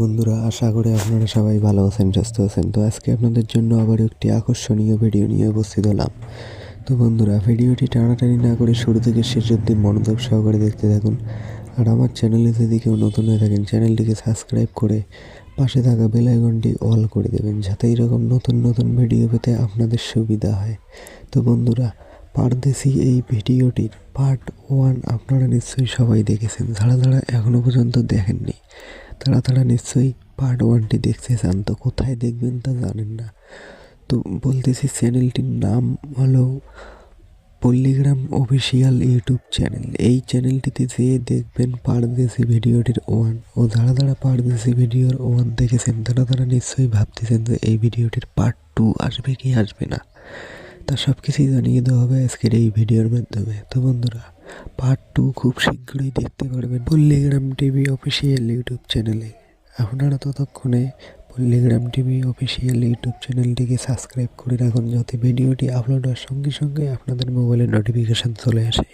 বন্ধুরা, আশা করি আপনারা সবাই ভালো আছেন, সুস্থ আছেন। তো আজকে আপনাদের জন্য আবার একটি আকর্ষণীয় ভিডিও নিয়ে উপস্থিত হলাম। তো বন্ধুরা, ভিডিওটি টানাটানি না করে শুরু থেকে শেষ অবধি মনোযোগ সহকারে দেখতে থাকুন। আর আমার চ্যানেলে যদি কেউ নতুন হয়ে থাকেন, চ্যানেলটিকে সাবস্ক্রাইব করে পাশে থাকা বেল আইকনটি অল করে দেবেন, যাতে এরকম নতুন নতুন ভিডিও পেতে আপনাদের সুবিধা হয়। তো বন্ধুরা, পারদেশি এই ভিডিওটির পার্ট ওয়ান আপনারা নিশ্চয়ই সবাই দেখেছেন, যারা যারা এখনও পর্যন্ত দেখেননি। তারা তারা নিশ্চয়ই পার্ট ওয়ানটি দেখতে চান তো কোথায় দেখবেন তা জানেন না। তো বলতেছি চ্যানেলটির নাম হলো পল্লীগ্রাম অফিসিয়াল ইউটিউব চ্যানেল এই চ্যানেলটিতে যেয়ে দেখবেন পারদেশি ভিডিওটির ওয়ান ও যারা যারা পারদেশি ভিডিওর ওয়ান দেখেছেন, তারা তারা নিশ্চয়ই ভাবতেছেন যে এই ভিডিওটির পার্ট টু আসবে কি আসবে না। তা সব কিছুই জানিয়ে দেওয়া হবে আজকের এই ভিডিওর মাধ্যমে। তো বন্ধুরা পার্ট টু খুব শীঘ্রই দেখতে পারবেন পল্লিগ্রাম টিভি অফিসিয়াল ইউটিউব চ্যানেলে আপনারা ততক্ষণে পল্লিগ্রাম টিভি অফিসিয়াল ইউটিউব চ্যানেলটিকে সাবস্ক্রাইব করে রাখুন যাতে ভিডিওটি আপলোড হওয়ার সঙ্গে সঙ্গে আপনাদের মোবাইলে নোটিফিকেশান চলে আসে।